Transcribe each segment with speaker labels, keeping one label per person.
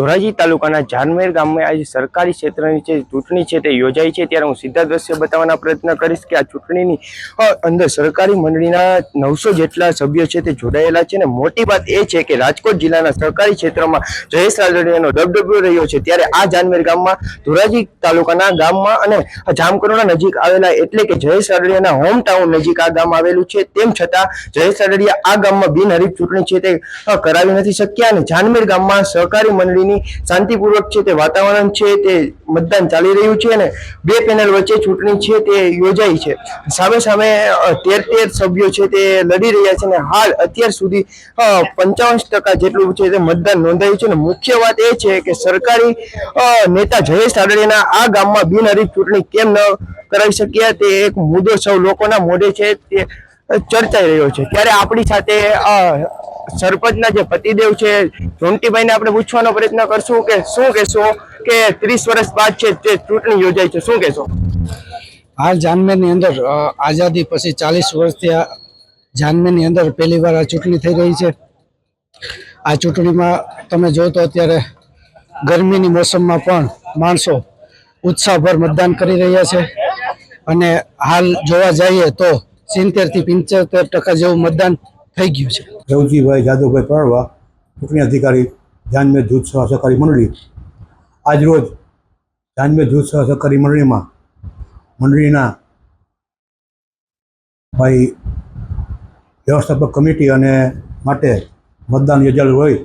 Speaker 1: ધોરાજી તાલુકાના જાનમેર ગામમાં આજે સરકારી ક્ષેત્રની જે ચૂંટણી છે તે યોજાઈ છે. ત્યારે હું સીધા દ્રશ્ય બતાવવાના પ્રયત્ન કરીશ કે આ ચૂંટણીની અંદર સરકારી મંડળીના નવસો જેટલા સભ્યો છે તે જોડાયેલા છે. અને મોટી વાત એ છે કે રાજકોટ જિલ્લાના સરકારી ક્ષેત્રમાં જયેશ રાદડિયાનો ડબડબ્યો રહ્યો છે. ત્યારે આ જાનમેર ગામમાં, ધોરાજી તાલુકાના ગામમાં અને આ જામકરોડા નજીક આવેલા એટલે કે જયેશ રાદડિયાના હોમ ટાઉન નજીક આ ગામ આવેલું છે. તેમ છતાં, જયેશ રાદડિયા આ ગામમાં બિનહરીફ ચૂંટણી છે તે કરાવી નથી શક્યા. અને જાનમેર ગામમાં સહકારી મંડળીની શાંતિપૂર્વક છે તે વાતાવરણ છે તે મતદાન ચાલી રહ્યું છે અને બે પેનલ વચ્ચે ચૂંટણી છે તે યોજાઈ છે. સામે સામે તેર તેર સભ્યો છે તે લડી રહ્યા છે અને હાલ અત્યાર સુધી પંચાવન ટકા જેટલું છે તે મતદાન નોંધાયું છે અને મુખ્ય વાત એ છે કે સરકારી નેતા જયેશ રાદડિયાના આ ગામમાં બિનહરીફ ચૂંટણી કેમ ન કરાવી શક્યા તે એક મુદ્દો સૌ લોકોના મોઢે છે તે ચર્ચાઈ રહ્યો છે. ત્યારે આપણી સાથે સરપંચના જે પતિદેવ છે જોન્ટીભાઈને આપણે પૂછવાનો પ્રયત્ન કરશું કે શું કહેશો કે ત્રીસ વર્ષ બાદ છે તે ચૂંટણી યોજાય છે, શું કહેશો?
Speaker 2: હાલ જાનમેરની અંદર આઝાદી પછી ચાલીસ વર્ષથી આ જાનમેરની અંદર પહેલી વાર આ ચૂંટણી થઈ રહી છે. આ ચૂંટણીમાં તમે જો તો અત્યારે ગરમીની મોસમમાં પણ માણસો ઉત્સાહભર મતદાન કરી રહ્યા છે. અને હાલ જોવા જઈએ તો સિત્તેરથી પંચોતેર ટકા જેવું મતદાન થઈ ગયું છે.
Speaker 3: રવજીભાઈ જાદવભાઈ પરણવા ચૂંટણી અધિકારી જાનમેર જૂથ સહ સહકારી મંડળી. આજરોજ જાનમેર જૂથ સહ સહકારી મંડળીમાં મંડળીના ભાઈ વ્યવસ્થાપક કમિટી અને માટે મતદાન યોજાયેલું હોય,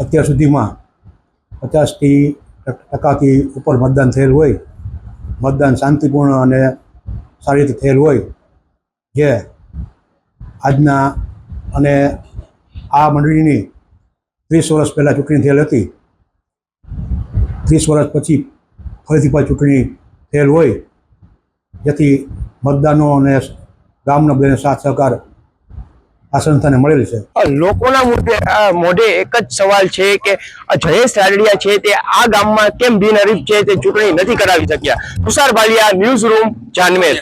Speaker 3: અત્યાર સુધીમાં પચાસથી ટકાથી ઉપર મતદાન થયેલ હોય, મતદાન શાંતિપૂર્ણ અને સારી રીતે થયેલ હોય, જે આજના અને આ મંડળીની ત્રીસ વર્ષ પહેલાં ચૂંટણી થયેલ હતી. ત્રીસ વર્ષ પછી ફરીથી પાછી ચૂંટણી થયેલ હોય. જેથી મતદાનો અને ગામના બધાને સાથ સહકાર આ સંસ્થાને મળેલ છે.
Speaker 1: લોકોના મુદ્દે મોઢે એક જ સવાલ છે કે જયેશ રાડડિયા છે તે આ ગામમાં કેમ બિનહરીફ છે તે ચૂંટણી નથી કરાવી શક્યા? Tushar Baliya, news room, જાનમેર.